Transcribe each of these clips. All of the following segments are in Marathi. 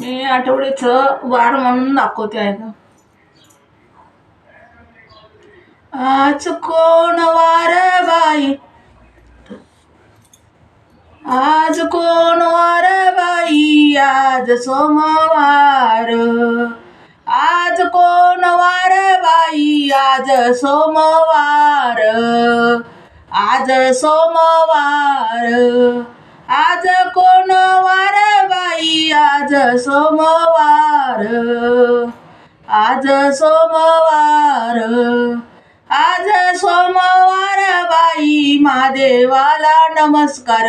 मी आठवड्याचं वार म्हणून दाखवते आहे ना. आज कोण वार बाई? आज कोण वार बाई? आज सोमवार. आज कोण वार बाई? आज सोमवार. आज सोमवार. आज कोण वार बाई? आज सोमवार. आज सोमवार. आज सोमवार बाई महादेवाला नमस्कार.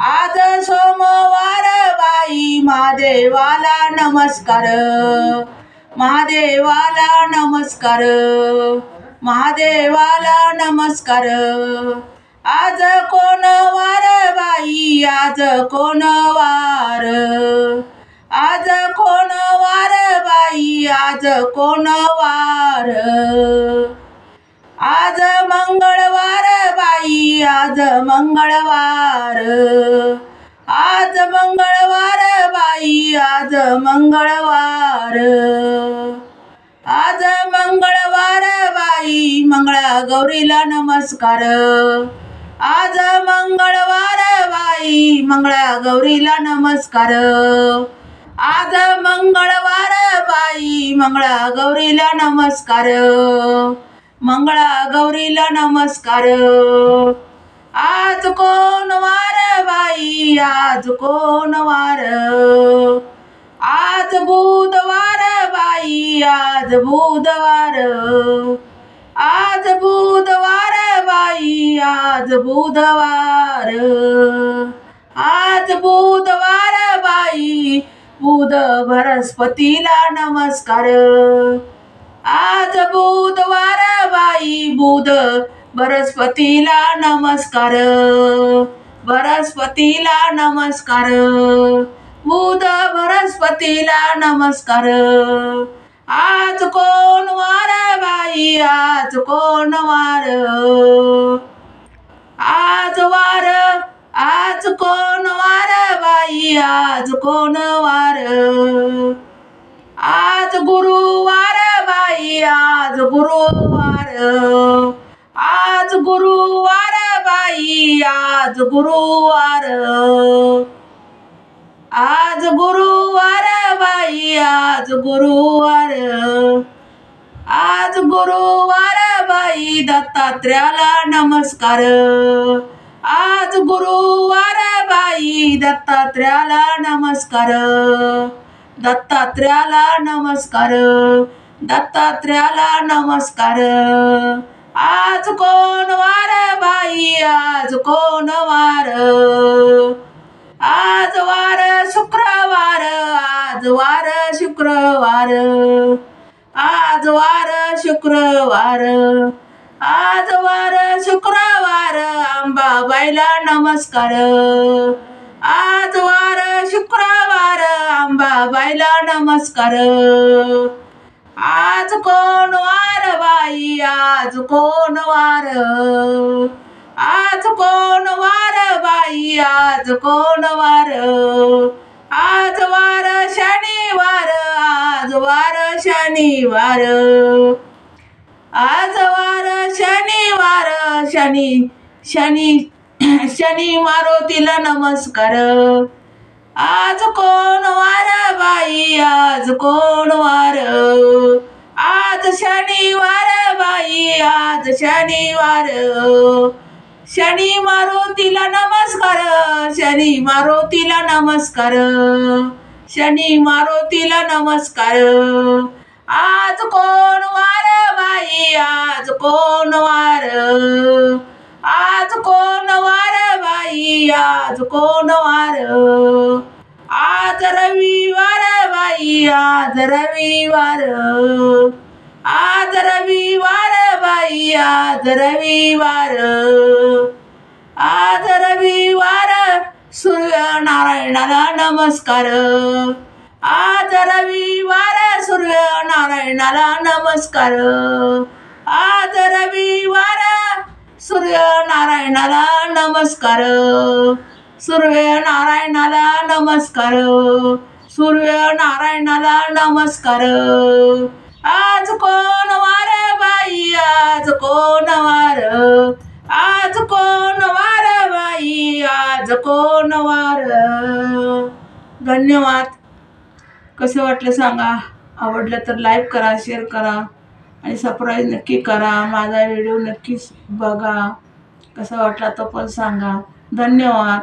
आज सोमवार बाई महादेवाला नमस्कार. महादेवाला नमस्कार. महादेवाला नमस्कार. आज कोण वार बाई आज कोण वार? आज कोण वार बाई आज कोण वार? आज मंगळवार बाई आज मंगळवार. आज मंगळवार बाई आज मंगळवार. आज मंगळवार बाई मंगळा गौरीला नमस्कार. आज मंगळवार बाई. मंगळा गौरीला नमस्कार. आज मंगळवार बाई. मंगळा गौरीला नमस्कार. मंगळा गौरीला नमस्कार. आज कोण वार बाई? आज कोण वार? आज बुधवार बाई. आज बुधवार. आज बुधवार आज बुधवार आज बुधवार बाई बुध बृहस्पतीला नमस्कार. आज बुधवार बाई बुध बृहस्पतीला नमस्कार. बृहस्पतीला नमस्कार बुध बृहस्पतीला नमस्कार. आज कोण वार बाई आज कोण वार? आज कोण वार? आज गुरुवार बाई आज गुरुवार. आज गुरुवार बाई आज गुरुवार. आज गुरुवार बाई आज गुरुवार. आज गुरुवार बाई दत्तात्र्याला नमस्कार. आज गुरुवार बाई. दत्तात्र्याला नमस्कार. दत्तात्र्याला नमस्कार. दत्तात्र्याला नमस्कार. आज कोण वार बाई? आज कोण वार? आज वार शुक्रवार. आज वार शुक्रवार. आज वार शुक्रवार. आज वार शुक्रवार अंबाबाईला नमस्कार. आज वार शुक्रवार अंबाबाईला नमस्कार. आज कोण वार बाई आज कोण वार? आज कोण वार बाई आज कोण वार? आज वार शनिवार आज वार शनिवार. आज वार शनिवार शनी शनी शनी मारुतीला नमस्कार. आज कोण वार बाई आज कोण वार? आज शनिवार बाई आज शनिवार शनी मारुतीला नमस्कार शनी मारुतीला नमस्कार. शनी मारुतीला नमस्कार. आज कोण वार बाई आज कोण वार? आज कोण वार बाई? आज कोण वार? आज रविवार बाई आज रविवार. आज रविवार बाई आज रविवार. आज रविवार सूर्यनारायणाला नमस्कार. आज रविवार करणारा नमस्कार. आज रविवार. सूर्यनारायणाला नमस्कार. सूर्यनारायणाला नमस्कार. सूर्य नारायणाला नमस्कार. आज कोण वार बाई? आज कोण वार? आज कोण वार बाई? आज कोण वार? धन्यवाद. कसं वाटलं सांगा? आवडलं तर लाईक करा शेअर करा आणि सबस्क्राईब नक्की करा. माझा व्हिडिओ नक्कीच बघा. कसा वाटला तो पण सांगा. धन्यवाद.